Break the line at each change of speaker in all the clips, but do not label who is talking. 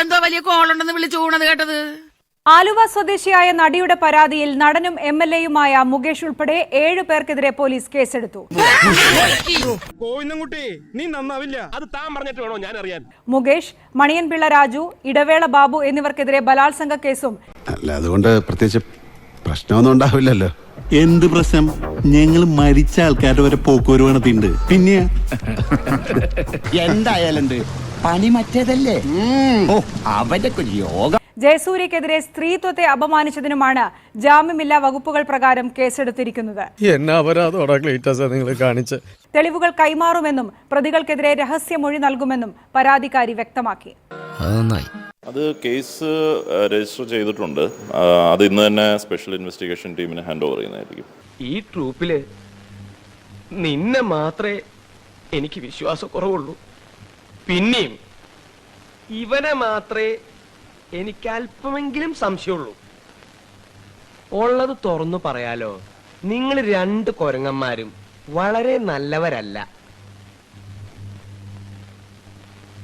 എന്തോ വലിയ കോളുണ്ടെന്ന് വിളിച്ചു കൂണത് കേട്ടത്?
ആലുവ സ്വദേശിയായ നടിയുടെ പരാതിയിൽ നടനും എം എൽ എയുമായ മുകേഷ് ഉൾപ്പെടെ ഏഴു പേർക്കെതിരെ പോലീസ് കേസെടുത്തു.
നീ നന്നാവില്ല.
അത് താൻ പറഞ്ഞിട്ട് വേണോ? ഞാൻ അറിയാൻ
മുകേഷ് മണിയൻപിള്ള രാജു ഇടവേള ബാബു എന്നിവർക്കെതിരെ ബലാത്സംഗ കേസും.
അല്ല അതുകൊണ്ട് പ്രത്യേകിച്ച് പ്രശ്നമൊന്നും ഉണ്ടാവില്ലല്ലോ.
എന്ത് പ്രശ്നം? ഞങ്ങൾ മരിച്ച ആൾക്കാരുടെ വരെ പോക്കുവരവ് നടത്തിയിട്ടുണ്ട് പിന്നെ?
എന്തായാലും എന്ത്? പണി മറ്റേതല്ലേ? ഓ അവന്റെ യോഗം.
ജയസൂര്യക്കെതിരെ സ്ത്രീത്വത്തെ അപമാനിച്ചതിനുമാണ് ജാമ്യമില്ലാ വകുപ്പുകൾ പ്രകാരം കേസെടുത്തിരിക്കുന്നത്. തെളിവുകൾ കൈമാറുമെന്നും പ്രതികൾക്കെതിരെ രഹസ്യമൊഴി നൽകുമെന്നും പരാതിക്കാരി വ്യക്തമാക്കി.
അത് കേസ് രജിസ്റ്റർ ചെയ്തിട്ടുണ്ട്. അത് ഇന്ന് തന്നെ സ്പെഷ്യൽ ഇൻവെസ്റ്റിഗേഷൻ ടീമിന് ഹാൻഡ് ഓവർ ചെയ്യുന്നതായിരിക്കും.
ഈ ട്രൂപ്പിൽ നിന്നെ മാത്രമേ എനിക്ക് വിശ്വാസക്കുറവുള്ളൂ. പിന്നെയും. ഇവനെ മാത്രമേ എനിക്ക് അല്പമെങ്കിലും സംശയമുള്ളൂ. ഉള്ളത് തുറന്നു പറയാലോ. നിങ്ങൾ രണ്ട് കൊരങ്ങന്മാരും വളരെ നല്ലവരല്ല.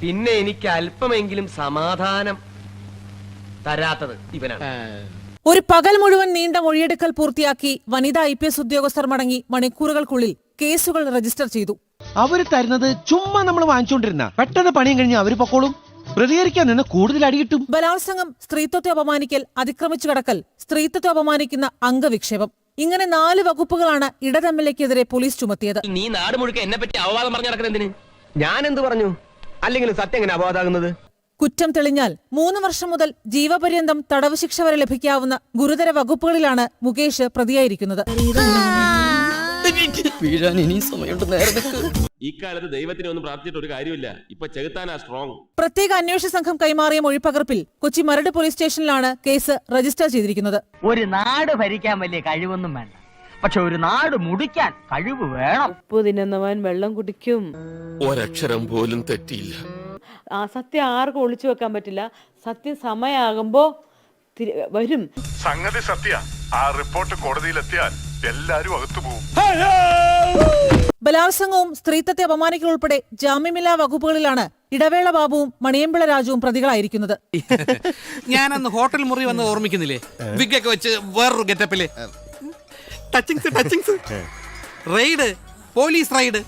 പിന്നെ എനിക്ക് അല്പമെങ്കിലും സമാധാനം തരാത്തത് ഇവനാണ്.
ഒരു പകൽ മുഴുവൻ നീണ്ട മൊഴിയെടുക്കൽ പൂർത്തിയാക്കി വനിതാ ഐ പി എസ് ഉദ്യോഗസ്ഥർ മടങ്ങി മണിക്കൂറുകൾക്കുള്ളിൽ കേസുകൾ രജിസ്റ്റർ ചെയ്തു.
അവർ തരുന്നത് ചുമ്മാ നമ്മൾ വാങ്ങിച്ചോണ്ടിരുന്ന. പെട്ടെന്ന് പണിയും കഴിഞ്ഞ് അവർ പൊക്കോളും. പ്രതികരിക്കാൻ നിന്ന് കൂടുതൽ അടി കിട്ടും.
ബലാത്സംഗം സ്ത്രീത്വത്തെ അപമാനിക്കൽ അതിക്രമിച്ചു കടക്കൽ സ്ത്രീത്വത്തെ അപമാനിക്കുന്ന അംഗവിക്ഷേപം. ഇങ്ങനെ നാല് വകുപ്പുകളാണ് ഇടത് എം എൽ എക്കെതിരെ പോലീസ് ചുമത്തിയത്.
നീ നാട് മുഴുക്കെ എന്നെ പറ്റി അപവാദം പറഞ്ഞു നടക്കുന്നത് എന്തിന്? ഞാൻ എന്ത് പറഞ്ഞു? അല്ലെങ്കിൽ സത്യം എങ്ങനെ അപവാദാകുന്നത്
കുറ്റം തെളിഞ്ഞാൽ മൂന്ന് വർഷം മുതൽ ജീവപര്യന്തം തടവ് ശിക്ഷ വരെ ലഭിക്കാവുന്ന ഗുരുതര വകുപ്പുകളിലാണ് മുകേഷ് പ്രതിയായിരിക്കുന്നത്.
ഇക്കാലത്ത് ദൈവത്തിനെ ഒന്നും പ്രാർത്ഥിച്ചിട്ട് ഒരു കാര്യമില്ല. ഇപ്പൊ ചെകുത്താനാ സ്ട്രോങ്
പ്രത്യേക അന്വേഷണ സംഘം കൈമാറിയ മൊഴിപ്പകർപ്പിൽ കൊച്ചി മരട് പോലീസ് സ്റ്റേഷനിലാണ് കേസ് രജിസ്റ്റർ ചെയ്തിരിക്കുന്നത്.
ഒരു നാട് ഭരിക്കാൻ വലിയ കഴിവൊന്നും വേണ്ട. പക്ഷെ ഒരു നാട് മുടിക്കാൻ കഴിവ് വേണം.
ഉപ്പ് തിന്നുന്നവൻ വെള്ളം കുടിക്കും.
ഒരക്ഷരം പോലും തെറ്റിയില്ല.
ആ സത്യം ആർക്കും ഒളിച്ചു വെക്കാൻ പറ്റില്ല. സത്യം സമയാകുമ്പോ തിരി- വരും.
സംഗതി സത്യ. ആ റിപ്പോർട്ട് കോടതിയിലെത്തിയാൽ എല്ലാരും അകത്തു പോകും
ബലാത്സംഗവും സ്ത്രീത്വത്തെ അപമാനിക്കൽ ഉൾപ്പെടെ ജാമ്യമില്ലാ വകുപ്പുകളിലാണ് ഇടവേള ബാബുവും മണിയമ്പിള രാജുവും പ്രതികളായിരിക്കുന്നത്.
ഞാനന്ന് ഹോട്ടൽ മുറി വന്ന് ഓർമ്മിക്കുന്നില്ലേ? വിഗൊക്കെ വെച്ച് വേറൊരു ഗെറ്റപ്പിൽ touchings touchings raid police raid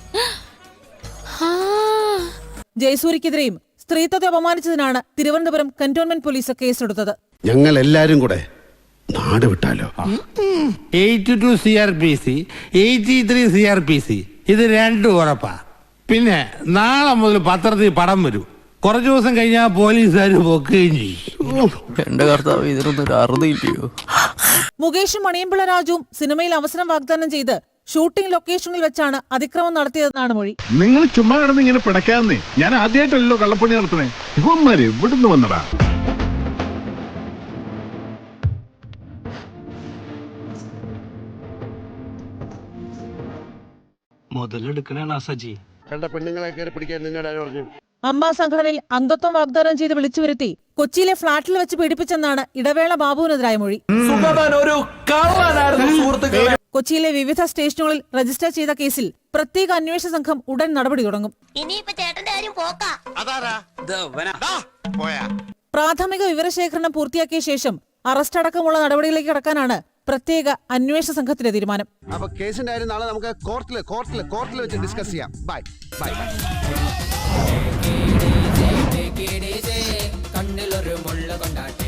ജയസൂരിക്കെതിരെയും സ്ത്രീത്വത്തെ അപമാനിച്ചതിനാണ് തിരുവനന്തപുരം കന്റോൺമെന്റ് പോലീസ് കേസെടുത്തത്.
ഞങ്ങൾ എല്ലാരും കൂടെ നാട് വിട്ടാലോ
eighty two C R P C eighty three C R P C ഇത് രണ്ടും ഉറപ്പാ. പിന്നെ നാളെ മുതൽ പത്രത്തിൽ പടം വരും. കുറച്ച് ദിവസം കഴിഞ്ഞാൽ പോലീസുകാർ പൊക്കുകയും ചെയ്യും.
എന്റെ കർത്താവ് ഇതിനൊന്നും
മുകേഷും മണിയമ്പിള രാജുവും സിനിമയിൽ അവസരം വാഗ്ദാനം ചെയ്ത് ഷൂട്ടിംഗ് ലൊക്കേഷനിൽ വെച്ചാണ് അതിക്രമം നടത്തിയതെന്നാണ് മൊഴി.
നിങ്ങൾ ചുമ്മാ കിടന്ന് ഇങ്ങനെ പിടക്കാന്നേ ഞാൻ ആദ്യമായിട്ടല്ലോ കള്ളപ്പണി നടത്തണേ ഇവന്മാര് ഇവിടുന്ന് വന്നടാ?
മുതലെടുക്കണ സജി
അമ്മ സംഘടനയിൽ അംഗത്വം വാഗ്ദാനം ചെയ്ത് വിളിച്ചു വരുത്തി കൊച്ചിയിലെ ഫ്ളാറ്റിൽ വെച്ച് പീഡിപ്പിച്ചെന്നാണ് ഇടവേള ബാബുവിനെതിരായ മൊഴി. കൊച്ചിയിലെ വിവിധ സ്റ്റേഷനുകളിൽ രജിസ്റ്റർ ചെയ്ത കേസിൽ പ്രത്യേക അന്വേഷണ സംഘം ഉടൻ നടപടി തുടങ്ങും. പ്രാഥമിക വിവരശേഖരണം പൂർത്തിയാക്കിയ ശേഷം അറസ്റ്റ് അടക്കമുള്ള നടപടികളിലേക്ക് കടക്കാനാണ് പ്രത്യേക അന്വേഷണ സംഘത്തിന്റെ തീരുമാനം.
അപ്പൊ കേസിന്റെ കാര്യം നാളെ നമുക്ക് കോർട്ടിൽ കോർട്ടിൽ കോർട്ടിൽ വെച്ച് ഡിസ്കസ് ചെയ്യാം. ബൈ ബൈ കണ്ണിലൊരു മുള്ള കൊണ്ടാട്ട.